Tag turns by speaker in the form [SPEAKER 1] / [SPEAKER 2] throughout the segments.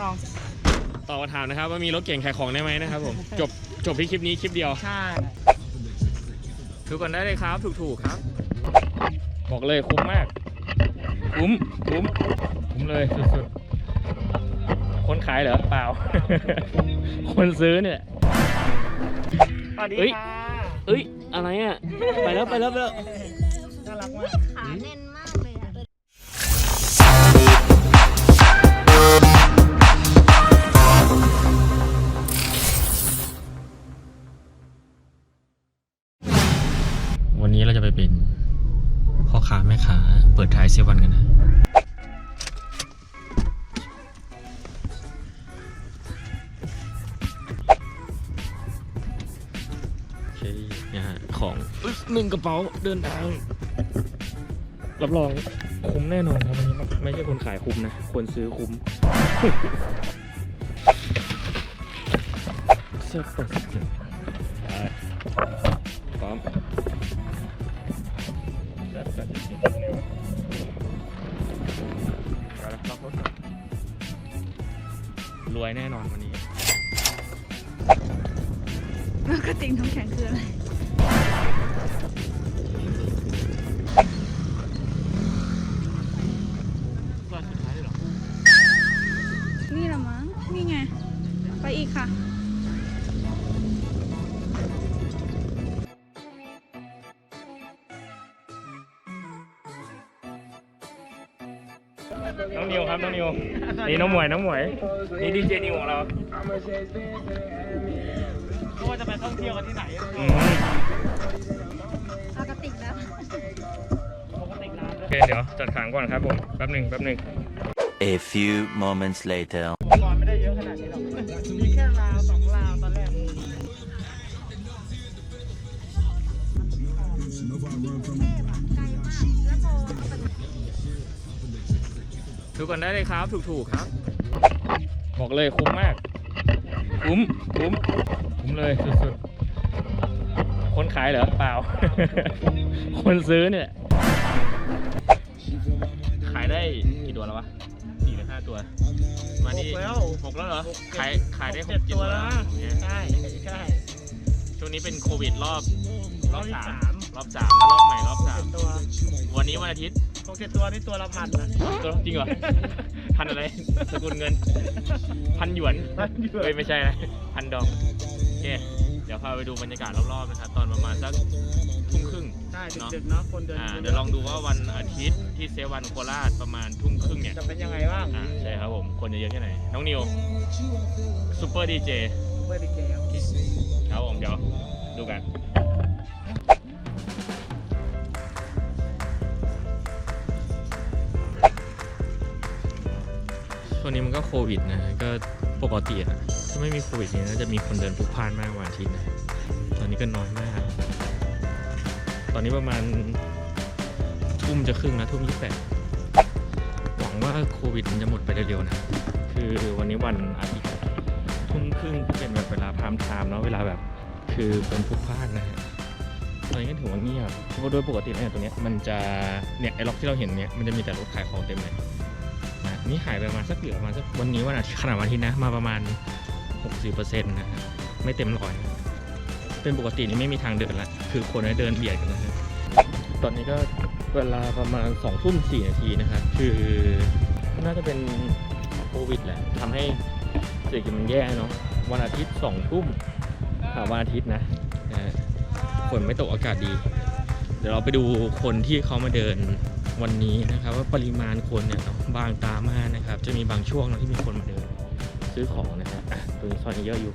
[SPEAKER 1] สอง
[SPEAKER 2] ตอบคำถามนะครับว่ามีรถเก่งขายของได้ไหมนะครับผมจบจบที่คลิปนี้คลิปเดียว
[SPEAKER 1] ใช่
[SPEAKER 2] ทุกคนได้เลยครับ ถูกๆครับ บอกเลยคุ้มมาก คุ้มคุ้มคุ้มเลยสุดๆ คนขายเหรอเปล่า คนซื้อเนี่ย
[SPEAKER 1] สวัสดี
[SPEAKER 2] เฮ้ย
[SPEAKER 1] ค่ะ
[SPEAKER 2] เอ้ยอะไรอะไปแล้วไปแล้วไปแล้ว
[SPEAKER 1] น่ารักมาก
[SPEAKER 3] ขาแน่นมากเลย
[SPEAKER 2] ค้าแม่ค้าเปิดท้ายเซเวันกันนะโอเคนะฮะของอึ๊บหนึ่งกระเป๋าเดินทางรับรองคุ้มแน่นอนครับวันนี้ไม่ใช่คนขายคุ้มนะ คนซื้อคุ้มเสื้อเปิด รวยแน่นอนวันนี้
[SPEAKER 3] แล้วก็ติ่งน้ำแข็งคืออะไร น้อ
[SPEAKER 2] งนิวครับน้องนิวนี่น้องหมวยน้องหมวยนี่ดีเจนิวของเรา
[SPEAKER 1] ไม่ว่าจะไปท่องเที่ยวกันที่ไหน
[SPEAKER 2] อืม
[SPEAKER 3] เอากระติกแล้ว
[SPEAKER 1] ปกติร้าน
[SPEAKER 2] โอเคเดี๋ยวจัดขางก่อนครับผมแป๊บหนึ่งแป๊บหนึ่ง
[SPEAKER 4] A few moments later.
[SPEAKER 1] ก่อนไม่ได้เยอะขนาดนี้หรอกมีแค่ราวสอง
[SPEAKER 2] ทุกคนได้เลยครับ ถูกๆครับ บอกเลยคุ้มมาก คุ้ม คุ้ม คุ้มเลยสุดๆ คนขายเหรอ เปล่า คนซื้อเนี่ย ขายได้กี่ตัวแล้ววะสี่หรือห้าตัว มานี่
[SPEAKER 1] หกแล้ว
[SPEAKER 2] หกแล้วเหรอ
[SPEAKER 1] หกเจ็ด
[SPEAKER 2] ขาย ขายได้ห
[SPEAKER 1] เจ็
[SPEAKER 2] ก
[SPEAKER 1] ด
[SPEAKER 2] เจ็ด
[SPEAKER 1] ตัวแล้วนะ
[SPEAKER 2] โอเค
[SPEAKER 1] ใช่ใช่
[SPEAKER 2] ช่วงนี้เป็นโควิดรอบ รอบ
[SPEAKER 1] รอบที่
[SPEAKER 2] สาม
[SPEAKER 1] สาม
[SPEAKER 2] รอบสามแล้วรอบใหม่รอบสาม
[SPEAKER 1] ตัว
[SPEAKER 2] วันนี้วันอาทิตย์
[SPEAKER 1] หกเจ็ดตัวนี่ตัวละพันนะ
[SPEAKER 2] ตัวจริงเหรอ พันอะไร สกุลเงิน พันหยวน
[SPEAKER 1] พันหยวน
[SPEAKER 2] เอ้ยไม่ใช่นะพันดองโอเคเดี๋ยวพาไปดูบรรยากาศรอบๆนะครับตอนประมาณสักทุ่มครึ่ง
[SPEAKER 1] ใช่ดึกๆเนาะคนเดิน
[SPEAKER 2] อ่าเดี๋ยวลองดูว่าวันอาทิตย์ที่เซเวันโคราชประมาณทุ่มครึ่งเนี่ย
[SPEAKER 1] จะเป็นยังไงบ้าง
[SPEAKER 2] อ่าใช่ครับผมคนจะเยอะแค่ไหนน้องนิวซูเปอร์ดีเจ
[SPEAKER 1] เพื่อดีเจครับ
[SPEAKER 2] ครับผมเดี๋ยวดูกัน วงนี้มันก็โควิดนะก็ปกติอะถ้าไม่มีโควิดนี่น่าจะมีคนเดินพลุกพล่านมากกว่าอาทิตย์นะตอนนี้ก็น้อยมาก ตอนนี้ประมาณทุ่มจะครึ่งนะทุ่มยี่แปดหวังว่าโควิดมันจะหมดไปเร็วๆนะ คือวันนี้วันอาทิตย์ทุ่มครึ่งเป็นแบบเวลาพามไทม์เนาะเวลาแบบคือคนพลุกพล่านนะฮะตอนนี้ก็ถือว่าเงียบเพราะโดยปกติแล้วเนี่ยตรงเนี้ยมันจะเนี่ยไอ้ล็อกที่เราเห็นเนี่ยมันจะมีแต่รถขายของเต็มเลย นี่หายไปประมาณสักเหลือประมาณสักวันนี้วันอาทิตย์ขนาดวันอาทิตย์นะมาประมาณ 60%นะฮะไม่เต็มร้อย เป็นปกตินี่ไม่มีทางเดินละคือคนให้เดินเบียดกันนะฮะตอนนี้ก็เวลาประมาณ2ทุ่ม4นาทีนะครับคือน่าจะเป็นโควิดแหละทำให้เศรษฐกิจมันแย่เนาะวันอาทิตย์2ทุ่มวันอาทิตย์นะเออฝนไม่ตกอากาศดี เดี๋ยวเราไปดูคนที่เขามาเดิน วันนี้นะครับ ว่าปริมาณคนเนี่ยบางตามากนะครับ จะมีบางช่วงนะที่มีคนมาเดินซื้อของนะครับอะตรงนี้ซอยนี้เยอะอยู่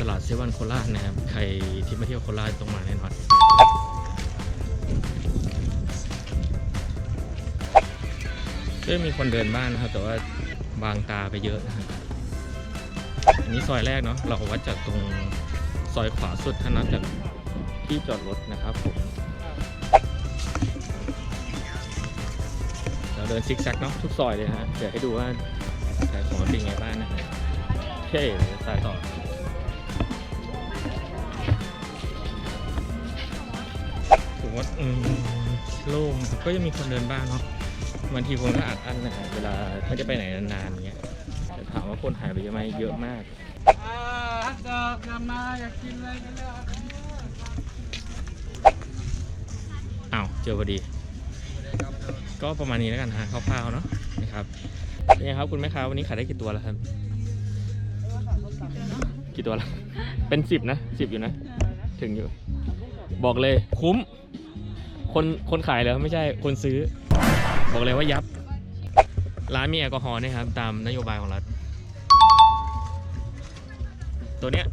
[SPEAKER 2] ตลาดเซเวันโคราชนะครับ ใครที่มาเที่ยวโคราชต้องมาแน่นอนก็มีคนเดินบ้างนะครับ แต่ว่าบางตาไปเยอะนะครับอันนี้ซอยแรกเนาะเราวัดจากตรงซอยขวาสุดถ้านับจากที่จอดรถนะครับผม ดินซิกแซกเนาะทุกซอยเลยฮะ เดี๋ยวให้ดูว่าขายของเป็นไงบ้างนะฮะโอเคเดี๋ยวสายต่อถือว่าอืมโล่งก็ยังมีคนเดินบ้างเนาะบางทีคนก็อัดอั้นนะฮะเวลาไม่ได้ไปไหนนานๆอย่างเงี้ยแต่ถามว่าคนหายไปเยอะไหมเยอะมาก
[SPEAKER 1] อ่าฮัทดอกนำมาอยากกินอะไรกันแล้ว
[SPEAKER 2] อ้าวเจอพอดี ก็ประมาณนี้แล้วกันฮะคร่าวๆเนาะนะครับเป็นไงครับคุณแม่ค้าวันนี้ขายได้กี่ตัวแล้วครับกี่ตัวแล้วเป็นสิบนะสิบอยู่นะ ถึงอยู่ บอกเลยคุ้ม คนคนขายแล้วไม่ใช่คนซื้อ บอกเลยว่ายับ ร้านมีแอลกอฮอล์นะครับ ตามนโยบายของรัฐ ตัวเนี้ย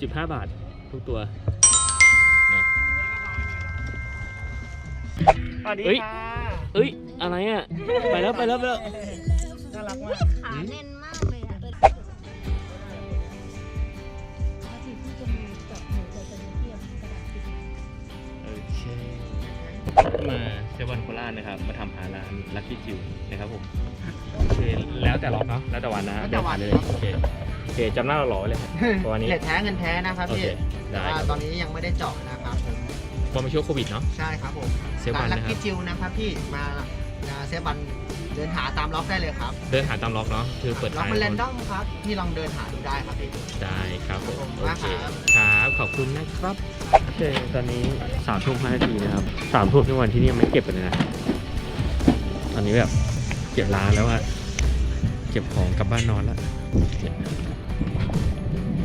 [SPEAKER 2] สิบห้าบาททุกตัวนะ
[SPEAKER 1] วัสดี
[SPEAKER 2] เฮ้ย
[SPEAKER 1] ค่ะ
[SPEAKER 2] เอ้ย อะไรอะ ไปแล้วไปแล้วไปแล้ว
[SPEAKER 1] น่ารักมาก
[SPEAKER 5] ขาแน่นมากเลยอะปกติที่จะมีกับหนูจะจะมีเทียบกระดาษทิชชู่
[SPEAKER 2] โอเคมาเซเวันโคราชนะครับ มาทำหาร้านลัคกี้จิวนะครับผมโอเคแล้วแต่ล็อกเนาะแล้วแต่วันนะ
[SPEAKER 6] แล้วแต่วัน
[SPEAKER 2] เดิ
[SPEAKER 6] ครับ
[SPEAKER 2] โอเคโอเคจำหน้าเราหล่อไว้เลยครับประมาณนี้
[SPEAKER 6] เหล็กแท้เงินแท้นะครับ
[SPEAKER 2] โอ
[SPEAKER 6] พี่
[SPEAKER 2] เค
[SPEAKER 6] แต่
[SPEAKER 2] ได้
[SPEAKER 6] ว่า
[SPEAKER 2] ครับ
[SPEAKER 6] ตอนนี้ยังไม่ได้เจาะ นะครับผม
[SPEAKER 2] พอมาช่วงโควิดเนาะ
[SPEAKER 6] ใช่ครับผม
[SPEAKER 2] เซฟวัน
[SPEAKER 6] ลั
[SPEAKER 2] นะครั
[SPEAKER 6] กี้
[SPEAKER 2] บ
[SPEAKER 6] จิวนะครับพี่มาอ่าเซฟวันเดินหาตามล็อกได้เลยครับ
[SPEAKER 2] เดินหาตามล็อกเนาะคือเปิด
[SPEAKER 6] ล็อก
[SPEAKER 2] ท้าย
[SPEAKER 6] มันแรนดอมครับพี่ลองเดินหาดูได้ครับพี่
[SPEAKER 2] ได้ครับผม
[SPEAKER 6] ขอบคุณ
[SPEAKER 2] โอ
[SPEAKER 6] มาก
[SPEAKER 2] เค
[SPEAKER 6] ครับ
[SPEAKER 2] ครับขอบคุณนะครับโอเคตอนนี้สามทุ่มห้านาทีนะครับสามทุ่มทุกวันที่นี่ยังไม่เก็บเลยนะ ตอนนี้แบบเก็บร้านแล้วอะเก็บของกลับบ้านนอนแล้วเนี่ย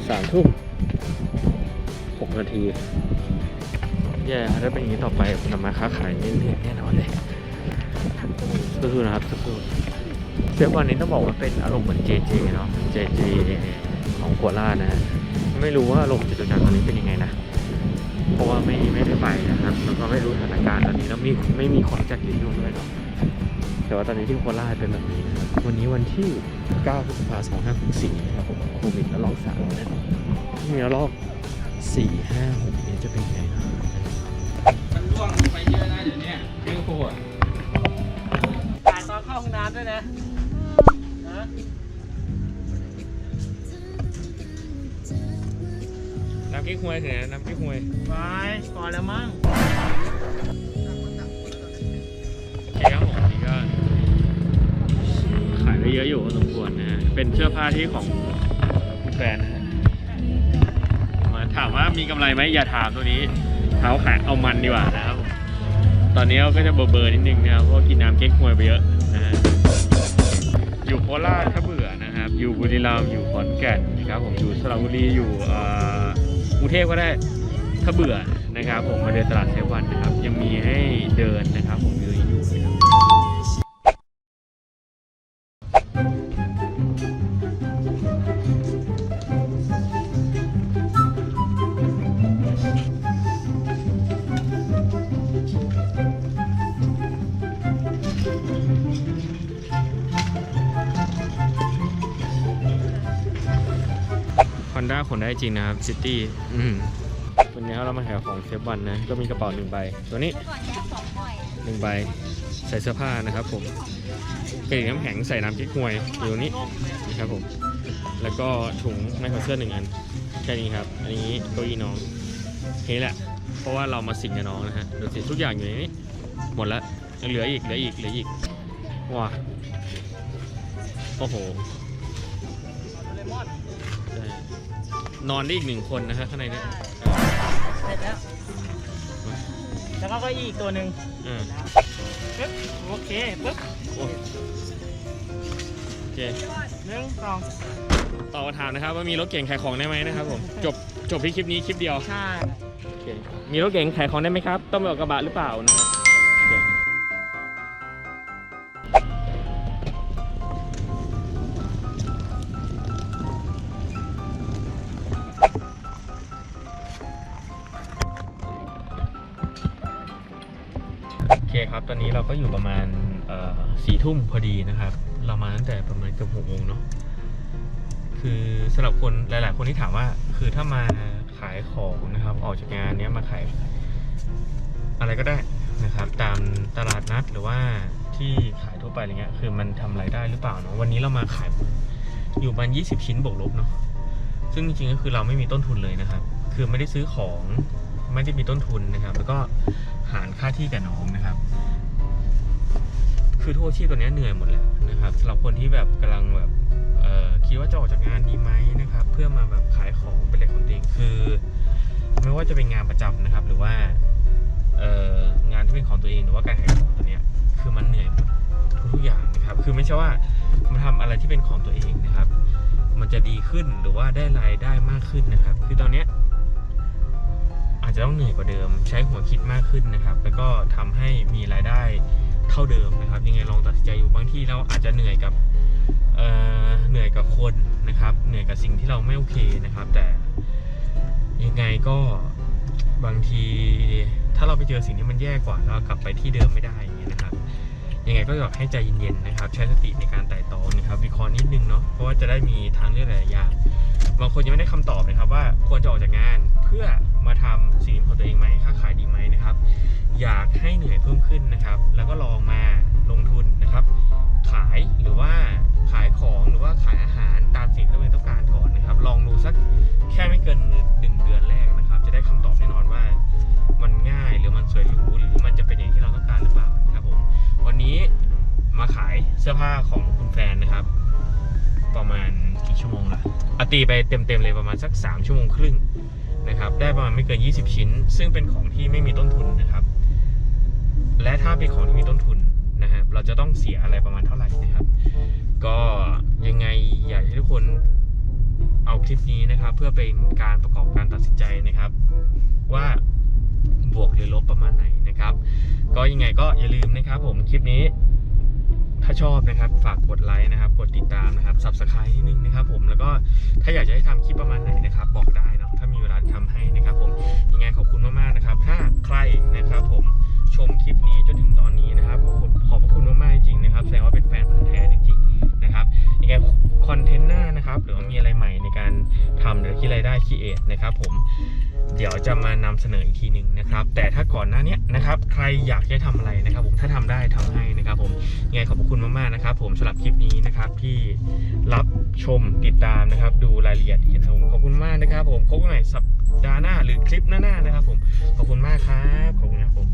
[SPEAKER 2] สามทุ่มหกนาที แย่ถ้าเป็นอย่างนี้ต่อไปผมทำมาค้าขายไม่เหนื่อยแน่นอนเลยสู้ๆนะครับสู้ๆเซฟวันนี้ต้องบอกว่าเป็นอารมณ์เหมือนเจเจเนาะเจเจของโคราชนะฮะไม่รู้ว่าอารมณ์จตุจักรตอนนี้เป็นยังไงนะ เพราะว่าไม่ไม่ได้ไปนะครับแล้วก็ไม่รู้สถานการณ์ตอนนี้แล้วมีไม่มีคนจากที่นู่นด้วยเนาะแต่ว่าตอนนี้ที่โคราชเป็นแบบนี้นะครับวันนี้วันที่ 9พฤษภาคม2564นะครับผมโควิดระลอก3นะมีระลอก4 5 6เนี่ยจะเป็นยังไงนะ
[SPEAKER 1] มัน ร่วงไปเยอะนะเดี๋ยวนี้
[SPEAKER 2] เรื่องโควิด
[SPEAKER 1] ถ่ายตอนเข้าห้องน้ำด้วยนะฮะ
[SPEAKER 2] น้ำกิ๊กฮวยถึงไหนน้ำกิ๊กฮวย
[SPEAKER 1] ไปก่อนแล้วมั้ง
[SPEAKER 2] โอเคครับผมอันนี้ก็ขายได้เยอะอยู่พอสมควรนะฮะเป็นเสื้อผ้าที่ของคุณแฟนนะฮะมาถามว่ามีกำไรไหมอย่าถามตัวนี้ เท้าแข็งเอามันดีกว่านะครับ ตอนนี้ก็จะเบอร์เบอร์นิดนึงนะครับเพราะกินน้ำเก๊กฮวยไปเยอะนะฮะอยู่โคราชถ้าเบื่อนะครับ อยู่บุรีรัมย์อยู่ขอนแก่นนะครับผมอยู่สระบุรีอยู่อ่อกรุงเทพก็ได้ถ้าเบื่อนะครับ ผมมาเดินตลาดเซเว่นนะครับ ยังมีให้เดินนะครับ ผมอยู่ อนด้าขนได้จริงนะครับซิตี้วันนี้เรามาหาของเซฟวันนะก็มีกระเป๋าหนึ่งใบ ตัวนี้
[SPEAKER 5] ก่อนแยกสองหน่อย
[SPEAKER 2] หนึ่งใบใส่เสื้อผ้านะครับผมกระดิ่งน้ำแข็งใส่น้ำเก๊กฮวยอยู่ตรงนี้นะครับผมแล้วก็ถุงไม้ขอเสื้อหนึ่งอันแค่นี้ครับ อันนี้เก้าอี้น้องแค่นี้แหละ เพราะว่าเรามาสิงกับน้องนะฮะดูสิทุกอย่างอยู่ในนี้หมดแล้วยังเหลืออีกเหลืออีกเหลืออีกว้าโอ้โห
[SPEAKER 1] เลมอน
[SPEAKER 2] ได้ นอนได้อีกหนึ่งคนนะฮะข้างในเนี้
[SPEAKER 1] เสร็จแล้วแล้วก็เก็อีกตัวหนึ่ง
[SPEAKER 2] อ่า
[SPEAKER 1] ปึ๊บโอเคปึ๊บ
[SPEAKER 2] โอ้โอเค
[SPEAKER 1] หนึ่งสอง
[SPEAKER 2] ต่อมาถามนะครับว่ามีรถเก่งขายของได้ไหมนะครับผมจบจบที่คลิปนี้คลิปเดียว
[SPEAKER 1] ใช่
[SPEAKER 2] โอเคมีรถเก๋งขายของได้ไหมครับ ต้องไปออกกระบะหรือเปล่านะครับ โอเคครับ ตอนนี้เราก็อยู่ประมาณสี่ทุ่มพอดีนะครับ เรามาตั้งแต่ประมาณเกือบหกโมงเนาะ คือสำหรับคนหลาย ๆ คนที่ถามว่า คือถ้ามาขายของนะครับ ออกจากงานเนี้ยมาขาย อะไรก็ได้นะครับ ตามตลาดนัดหรือว่าที่ขายทั่วไปอะไรเงี้ย คือมันทำรายได้หรือเปล่าเนาะ วันนี้เรามาขายอยู่ประมาณ20ชิ้นบวกลบเนาะ ซึ่งจริง ๆ ก็คือเราไม่มีต้นทุนเลยนะครับ คือไม่ได้ซื้อของ ไม่ได้มีต้นทุนนะครับ แล้วก็ หารค่าที่กับน้องนะครับ คือทุกอาชีพตัวนี้เหนื่อยหมดแหละนะครับสำหรับคนที่แบบกำลังแบบคิดว่าจะออกจากงานดีไหมนะครับ เพื่อมาแบบขายของเป็นอะไรของตัวเองคือ ไม่ว่าจะเป็นงานประจำนะครับ หรือว่าเงานที่เป็นของตัวเองหรือว่าการขายของตัวเนี้ยคือมันเหนื่อยทุกอย่างนะครับ คือไม่ใช่ว่ามาทำอะไรที่เป็นของตัวเองนะครับ มันจะดีขึ้นหรือว่าได้รายได้มากขึ้นนะครับ คือตอนเนี้ย จจะต้องเหนื่อยกว่าเดิม ใช้หัวคิดมากขึ้นนะครับ แล้วก็ทำให้มีรายได้เท่าเดิมนะครับ ยังไงลองตัดสินใจอยู่บางที่เราอาจจะเหนื่อยกับเเหนื่อยกับคนนะครับ เหนื่อยกับสิ่งที่เราไม่โอเคนะครับ แต่ยังไงก็บางทีถ้าเราไปเจอสิ่งที่มันแย่กว่าเรากลับไปที่เดิมไม่ได้อย่างเงี้ยนะครับ ยังไงก็อยากให้ใจเย็นๆนะครับ ใช้สติในการไต่ตองนะครับ วิเคราะห์นิดนึงเนาะเพราะว่าจะได้มีทางเลือกหลายอย่าง บางคนยังไม่ได้คำตอบนะครับว่าควรจะออกจากงานเพื่อมาทำสิ่งของตัวเองไหมค้าขายดีไหมนะครับ อยากให้เหนื่อยเพิ่มขึ้นนะครับ แล้วก็ลองมาลงทุนนะครับ ขายหรือว่าขายของหรือว่าขายอาหารตามสิ่งที่ตัวเองต้องการก่อนนะครับ ลองดูสักแค่ไม่เกินหนึ่งเดือนแรกนะครับ จะได้คำตอบแน่นอนว่ามันง่ายหรือมันสวยหรูหรือมันจะเป็นอย่างที่เราต้องการหรือเปล่านะครับผมวันนี้มาขายเสื้อผ้าของ ตีไปเต็มๆเลยประมาณสัก 3 ชั่วโมงครึ่งนะครับ ได้ประมาณไม่เกิน 20 ชิ้น ซึ่งเป็นของที่ไม่มีต้นทุนนะครับ และถ้าเป็นของที่มีต้นทุนนะครับเราจะต้องเสียอะไรประมาณเท่าไหร่นะครับ ก็ยังไงอยากให้ทุกคนเอาคลิปนี้นะครับ เพื่อเป็นการประกอบการตัดสินใจนะครับ ว่าบวกหรือลบประมาณไหนนะครับ ก็ยังไงก็อย่าลืมนะครับ ผมคลิปนี้ถ้าชอบนะครับ ฝากกดไลค์นะครับกด subscribe นิดนึงนะครับผมแล้วก็ถ้าอยากจะให้ทำคลิปประมาณไหนนะครับบอกได้ ดี๋ยวจะมานำเสนออีกทีหนึ่งนะครับ แต่ถ้าก่อนหน้านี้นะครับ ใครอยากจะทำอะไรนะครับ ผมถ้าทำได้ทำให้นะครับ ผมยังไงขอบคุณมากๆนะครับ ผมสำหรับคลิปนี้นะครับที่รับชมติดตามนะครับ ดูรายละเอียดนะครับผมขอบคุณมากนะครับ ผมพบกันใหม่สัปดาห์หน้าหรือคลิปหน้าๆนะครับ ผมขอบคุณมากครับขอบคุณครับผม